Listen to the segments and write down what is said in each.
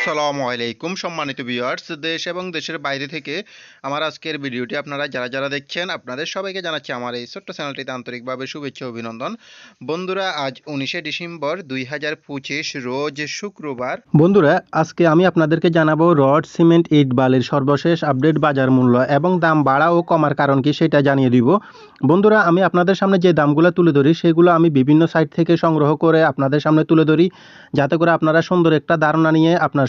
আসসালামু আলাইকুম, সম্মানিত ভিউয়ার্স দেশ এবং দেশের বাইরে থেকে আমার আজকের ভিডিওটি আপনারা যারা যারা দেখছেন, আপনাদের সবাইকে জানাচ্ছি আমার এই ছোট্ট চ্যানেলটিতে আন্তরিকভাবে শুভেচ্ছা, অভিনন্দন। বন্ধুরা, আজ উনিশে ডিসেম্বর দুই হাজার পঁচিশ, রোজ শুক্রবার। বন্ধুরা, আজকে আমি আপনাদেরকে জানাব রড, সিমেন্ট, ইট, বালির সর্বশেষ আপডেট বাজার মূল্য এবং দাম বাড়া ও কমার কারণ কি সেটা জানিয়ে দিব। বন্ধুরা, আমি আপনাদের সামনে যে দামগুলো তুলে ধরি, সেগুলো আমি বিভিন্ন সাইট থেকে সংগ্রহ করে আপনাদের সামনে তুলে ধরি, যাতে করে আপনারা সুন্দর একটা ধারণা নিয়ে আপনার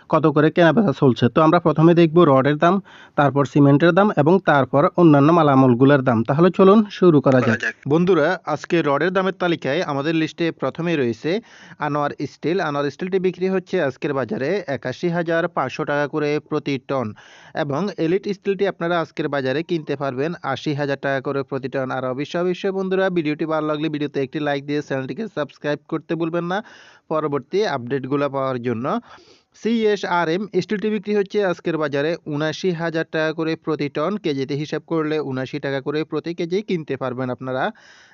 কত করে কেনা বেচা চলছে? তো আমরা প্রথমে দেখব রডের দাম তারপর সিমেন্টের দাম এবং তারপর অন্যান্য মালামালগুলোর দাম। তাহলে চলুন শুরু করা যাক। বন্ধুরা আজকে রডের দামের তালিকায় আমাদের লিস্টে প্রথমেই রয়েছে আনোয়ার স্টিল। আনোয়ার স্টিলটি বিক্রি হচ্ছে আজকের বাজারে একাশি হাজার পাঁচশো টাকা করে প্রতি টন এবং এলিট স্টিলটি আপনারা আজকের বাজারে কিনতে পারবেন আশি হাজার টাকা করে প্রতি টন। আর অবশ্যই অবশ্যই বন্ধুরা ভিডিওটি ভালো লাগলে ভিডিওতে একটি লাইক দিয়ে চ্যানেলটিকে সাবস্ক্রাইব করতে ভুলবেন না। পরবর্তী আপডেটগুলো পাওয়ার জন্য সিএসআরএম স্টিলটি বিক্রি হচ্ছে আজকের বাজারে উনাশি হাজার টাকা করে প্রতি টন। কেজিতে হিসাব করলে উনাশি টাকা করে প্রতি কেজি কিনতে পারবেন আপনারা।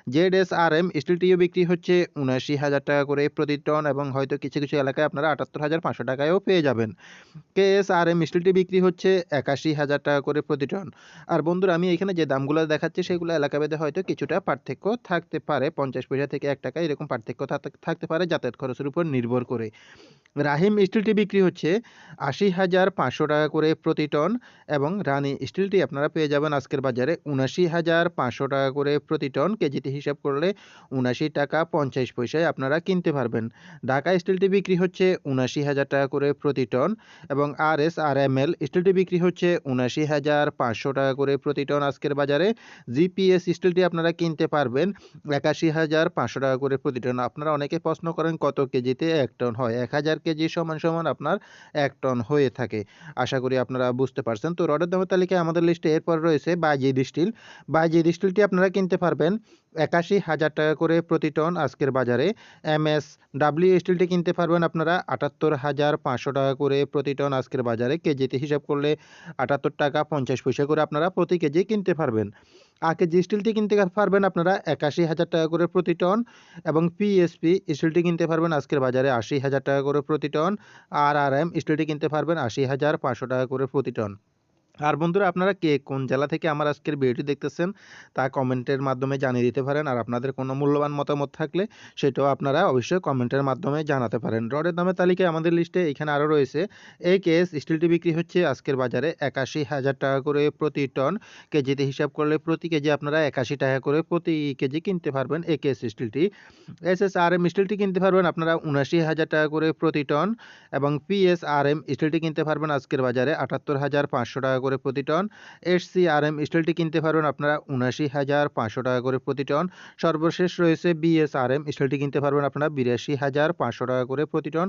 জেড এস আর এম স্টিলটিও বিক্রি হচ্ছে উনাশি হাজার টাকা করে প্রতি টন এবং হয়তো কিছু কিছু এলাকায় আপনারা আটাত্তর হাজার পাঁচশো টাকায়ও পেয়ে যাবেন। কে এস আর এম স্টিলটি বিক্রি হচ্ছে একাশি হাজার টাকা করে প্রতি টন। আর বন্ধুরা, আমি এখানে যে দামগুলো দেখাচ্ছি সেগুলো এলাকা এলাকাভেদে হয়তো কিছুটা পার্থক্য থাকতে পারে। পঞ্চাশ পয়সা থেকে এক টাকা এরকম পার্থক্য থাক- থাকতে পারে যাতায়াত খরচের উপর নির্ভর করে। রাহিম স্টিলটি বিক্রি হচ্ছে আশি হাজার পাঁচশো টাকা করে প্রতি টন এবং রানী স্টিলটি আপনারা পেয়ে যাবেন আজকের বাজারে উনাশি হাজার পাঁচশো টাকা করে প্রতি টন। কেজিতে হিসাব করলে উনাশি টাকা পঞ্চাশ পয়সায় আপনারা কিনতে পারবেন। ঢাকা স্টিলটি বিক্রি হচ্ছে উনাশি হাজার টাকা করে প্রতি টন এবং আর এস আর এম এল স্টিলটি বিক্রি হচ্ছে উনাশি হাজার পাঁচশো টাকা করে প্রতি টন আজকের বাজারে। জিপিএস স্টিলটি আপনারা কিনতে পারবেন একাশি হাজার পাঁচশো টাকা করে প্রতি টন। আপনারা অনেকে প্রশ্ন করেন কত কেজিতে এক টন হয়? এক হাজার কেজি সমান সমান আপনার এক টন হয়ে থাকে। আশা করি আপনারা বুঝতে পারছেন। তো রডের দামের তালিকায় আমাদের লিস্টে এরপর রয়েছে বাইজিদ স্টিল বাইজিদ স্টিলটি আপনারা কিনতে পারবেন একাশি হাজার টাকা করে প্রতি টন আজকের বাজারে। এম এস ডাব্লিউ স্টিলটি কিনতে পারবেন আপনারা আটাত্তর হাজার পাঁচশো টাকা করে প্রতি টন আজকের বাজারে। কেজিতে হিসাব করলে আটাত্তর টাকা পঞ্চাশ পয়সা করে আপনারা প্রতি কেজি কিনতে পারবেন। আকেজি স্টিলটি কিনতে পারবেন আপনারা একাশি হাজার টাকা করে প্রতি টন এবং পিএসপি স্টিলটি কিনতে পারবেন আজকের বাজারে আশি হাজার টাকা করে প্রতি টন। আর আর এম স্টিলটি কিনতে পারবেন আশি হাজার পাঁচশো টাকা করে প্রতি টন। আর বন্ধুরা, আপনারা কে কোন জেলা থেকে আমার আজকের ভিডিওটি দেখতেছেন, তা কমেন্টের মাধ্যমে জানিয়ে দিতে পারেন। আর আপনাদের কোনো মূল্যবান মতামত থাকলে সেটাও আপনারা অবশ্যই কমেন্টের মাধ্যমে জানাতে পারেন। রডের দামের তালিকায় আমাদের লিস্টে এখানে আরও রয়েছে এই কেস স্টিলটি বিক্রি হচ্ছে আজকের বাজারে একাশি হাজার টাকা করে প্রতি টন। কেজিতে হিসাব করলে প্রতি কেজি আপনারা একাশি টাকা করে প্রতি কেজি কিনতে পারবেন এই কেস স্টিলটি এস এস আর এম স্টিলটি কিনতে পারবেন আপনারা উনাশি হাজার টাকা করে প্রতি টন এবং পিএস আর এম স্টিলটি কিনতে পারবেন আজকের বাজারে আটাত্তর হাজার পাঁচশো টাকা করে প্রতি ton. S C R M স্টিলটি কিনতে পারবেন আপনারা উনাশি হাজার পাঁচশো টাকা করে প্রতি টন। সর্বশেষ রয়েছে বিএসআরএম আর এম স্টিলটি কিনতে পারবেন আপনারা বিরাশি হাজার পাঁচশো টাকা করে প্রতি টন।